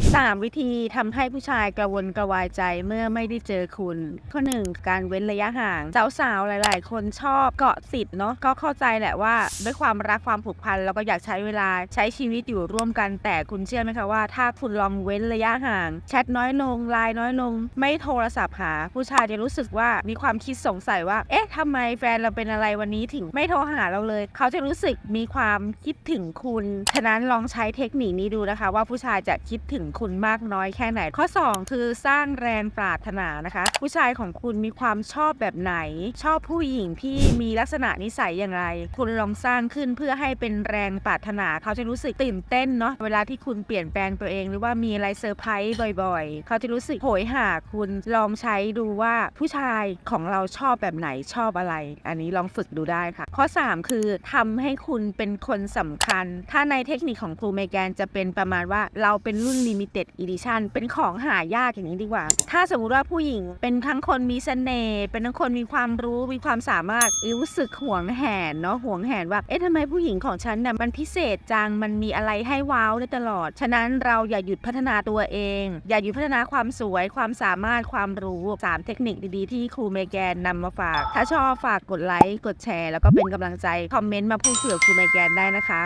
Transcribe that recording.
3 วิธีทำให้ผู้ชายกระวนกระวายใจเมื่อไม่ได้เจอคุณ ข้อ 1 การเว้นระยะห่าง สาวๆ หลาย ๆ คนชอบเกาะติดเนาะก็เข้าใจแหละว่าด้วยความรักความผูกพันแล้วก็อยากใช้เวลาใช้ชีวิตอยู่ร่วมกันแต่คุณเชื่อไหมคะว่า ถ้าคุณลองเว้นระยะห่างแชทน้อยลงไลน์น้อยลง ไม่โทรศัพท์หา ผู้ชายจะรู้สึกว่ามีความคิดสงสัยว่า เอ๊ะทำไมแฟนเราเป็นอะไรวันนี้ถึงไม่โทรหาเราเลย เขาจะรู้สึกมีความคิดถึงคุณฉะนั้นลองใช้เทคนิคนี้ดูนะคะ ว่าผู้ชายจะคิดถึงคุณมากน้อยแค่ไหน ข้อ 2 คือสร้างแรงปรารถนานะคะ ผู้ชายของคุณมีความชอบแบบไหน ชอบผู้หญิงที่มีลักษณะนิสัยอย่างไร คุณลองสร้างขึ้นเพื่อให้เป็นแรงปรารถนาเขาจะรู้สึกตื่นเต้นเนาะเวลาที่คุณเปลี่ยนแปลงตัวเอง หรือว่ามีอะไรเซอร์ไพรส์บ่อยๆ เขาจะรู้สึกโหยหาคุณลองใช้ดูว่าผู้ชายของเราชอบแบบไหนชอบอะไร อันนี้ลองฝึกดูได้ค่ะ ข้อ 3 คือทำให้คุณเป็นคนสำคัญ ถ้าในเทคนิคของครูเมแกนจะเป็นประมาณว่าเราเป็นรุ่น limited edition เป็นของหายากอย่างนี้ดีกว่า ถ้าสมมุติว่าผู้หญิงเป็นทั้งคนมีเสน่ห์เป็นทั้งคนมีความรู้มีความสามารถรู้สึกหวงแหนเนาะหวงแหนว่าเอ๊ะทำไมผู้หญิงของฉันน่ะมันพิเศษจังมันมีอะไรให้ว้าวได้ตลอด ฉะนั้นเราอย่าหยุดพัฒนาตัวเอง อย่าหยุดพัฒนาความสวยความสามารถความรู้สามเทคนิคดีๆ ที่ครูเมแกนนำมาฝาก ถ้าชอบฝากกดไลค์กดแชร์ แล้วก็เป็นกำลังใจ คอมเมนต์มาพูดคุยกับครูเมแกนได้นะคะ